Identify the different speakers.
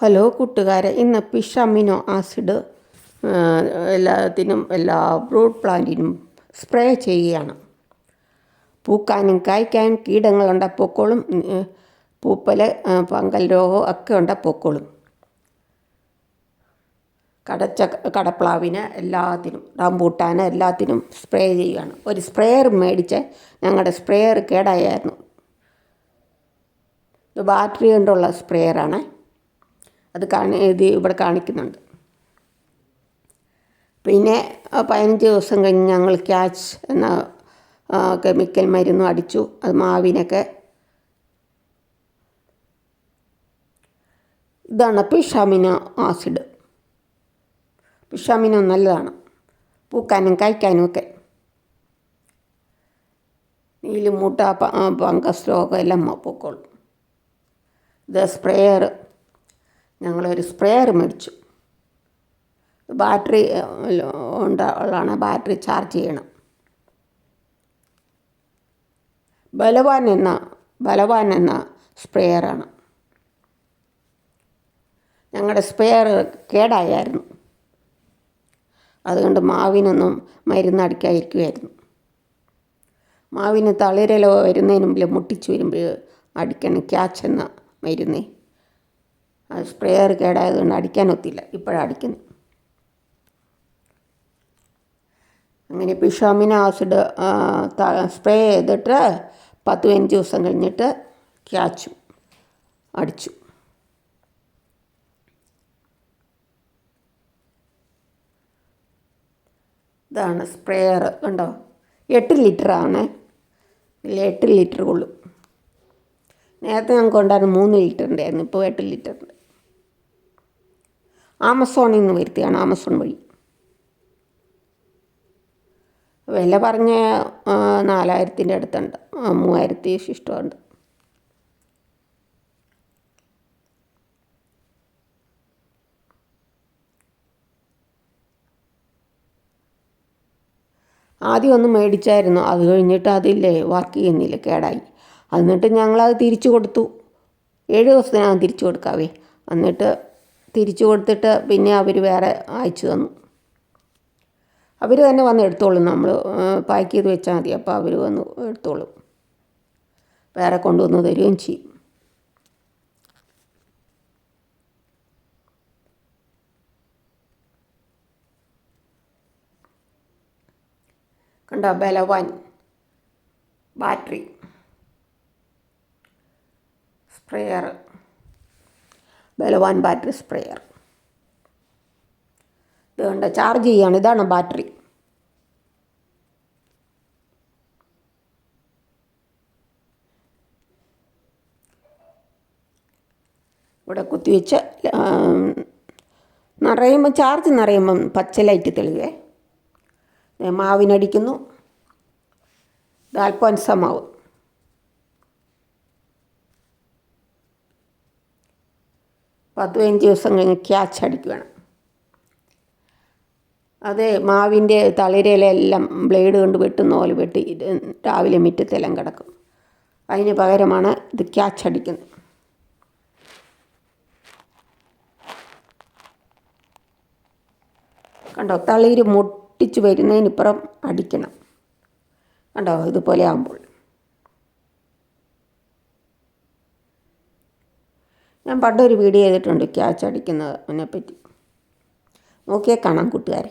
Speaker 1: Hello കൂട്ടുകാരെ ഇന്ന് പിഷ് amino acid എല്ലാത്തിനും എല്ലാ ഫ്രൂട്ട് പ്ലാന്റിനും സ്പ്രേ ചെയ്യുകയാണ്. പൂക്കാനും കായ്ക്കാനും കീടങ്ങളുണ്ട പൊക്കോളും പൂപ്പൽ പങ്കൽ രോഗവും ഒക്കെ ഉണ്ട കടച്ച കടപ്ലാവിന് എല്ലാത്തിനും റംബൂട്ടാന് എല്ലാത്തിനും സ്പ്രേ ചെയ്യുകയാണ്. ഒരു സ്പ്രേയർ മേടിച്ച് ഞങ്ങളുടെ സ്പ്രേയർ കേടായായിരുന്നു. ഇത് ബാറ്ററി കൊണ്ടുള്ള സ്പ്രേയറാണ് അത് കാണി ഇത് ഇവിടെ കാണിക്കുന്നുണ്ട്. പിന്നെ പതിനഞ്ച് ദിവസം കഴിഞ്ഞ് ഞങ്ങൾ ക്യാച്ച് എന്ന കെമിക്കൽ മരുന്നും അടിച്ചു. അത് മാവിനൊക്കെ. ഇതാണ് പിഷാമിന ആസിഡ്. പിഷാമിന നല്ലതാണ്. പൂക്കാനും കായ്ക്കാനും ഒക്കെ. നീലുമൂട്ട പങ്കസ് രോഗം എല്ലാം പൂക്കോളും. ഇത് സ്പ്രേയർ ഞങ്ങളൊരു സ്പ്രേയർ മേടിച്ചു. ബാറ്ററി ഉള്ളതാണ് ബാറ്ററി ചാർജ് ചെയ്യണം. ബലവാൻ എന്ന ബലവാൻ എന്ന സ്പ്രേയറാണ്. ഞങ്ങളുടെ സ്പ്രേയർ കേടായായിരുന്നു. അതുകൊണ്ട് മാവിനൊന്നും മരുന്ന് അടിക്കാതിരിക്കുമായിരുന്നു മാവിന് തളിരലോ വരുന്നതിന് മുമ്പിൽ മുട്ടിച്ചു വരുമ്പോൾ അടിക്കണം ക്യാച്ച് എന്ന മരുന്നേ. സ്പ്രേയർ കേടായതുകൊണ്ട് അടിക്കാൻ ഒത്തില്ല ഇപ്പോഴടിക്കുന്നു അങ്ങനെ പിഷാമിന ആസിഡ് സ്പ്രേ ചെയ്തിട്ട് പത്ത് പതിനഞ്ച് ദിവസം കഴിഞ്ഞിട്ട് ക്യാച്ചു അടിച്ചു. ഇതാണ് സ്പ്രേയർ കണ്ടോ? എട്ട് ലിറ്ററാണ്. ഇതിൽ എട്ട് ലിറ്റർ കൊള്ളും. നേരത്തെ ഞങ്ങൾക്ക് ഉണ്ടായിരുന്നു മൂന്ന് ലിറ്ററിന്റെ ആയിരുന്നു ഇപ്പോൾ എട്ട് ലിറ്ററിന്റെ ആമസോണിൽ നിന്ന് വരുത്തിയാണ് ആമസോൺ വഴി. വില പറഞ്ഞ നാലായിരത്തിന്റെ അടുത്തുണ്ട്. മൂവായിരത്തി ഇഷ്ടമുണ്ട് ആദ്യം ഒന്ന് മേടിച്ചായിരുന്നു. അത് കഴിഞ്ഞിട്ട് അതില്ലേ വർക്ക് ചെയ്യുന്നില്ല കേടായി. എന്നിട്ട് ഞങ്ങളത് തിരിച്ചു കൊടുത്തു. ഏഴ് ദിവസത്തിനകം തിരിച്ചു കൊടുക്കാവേ. എന്നിട്ട് തിരിച്ചു കൊടുത്തിട്ട് പിന്നെ അവർ വേറെ അയച്ചു തന്നു. അവർ തന്നെ വന്ന് എടുത്തോളും നമ്മൾ പാക്ക് ചെയ്ത് വെച്ചാൽ മതി. അപ്പോൾ അവർ വന്ന് എടുത്തോളും. വേറെ കൊണ്ടുവന്ന് തരികയും ചെയ്യും. കണ്ടോ? Balwan battery. Sprayer. Balwan battery sprayer. ഇത് വേണ്ട ചാർജ് ചെയ്യാണ്. ഇതാണ് ബാറ്ററി. ഇവിടെ കുത്തിവെച്ച് നിറയുമ്പം ചാർജ് നിറയുമ്പം പച്ച ലൈറ്റ് തെളിവേ. മാവിനടിക്കുന്നു. ഇത് അൽഫോൻസ മാവ്. പത്ത് പതിനഞ്ച് ദിവസം കഴിഞ്ഞ് ക്യാച്ച് അടിക്കുകയാണ് അത് മാവിന്റെ തളിരയിലെല്ലാം ബ്ലേഡ് കൊണ്ട് വെട്ടുന്ന പോലെ വെട്ടി രാവിലെ മുറ്റത്തെല്ലാം കിടക്കും. അതിന് പകരമാണ് ഇത് ക്യാച്ച് അടിക്കുന്നത്. കണ്ടോ തളിര് മുട്ടിച്ച് വരുന്നതിനിപ്പുറം അടിക്കണം. കണ്ടോ ഇതുപോലെ ആകുമ്പോൾ ഞാൻ പണ്ടൊരു വീഡിയോ ചെയ്തിട്ടുണ്ട് ക്യാച്ച് അടിക്കുന്നത് പറ്റി നോക്കിയാൽ കാണാം കൂട്ടുകാരെ.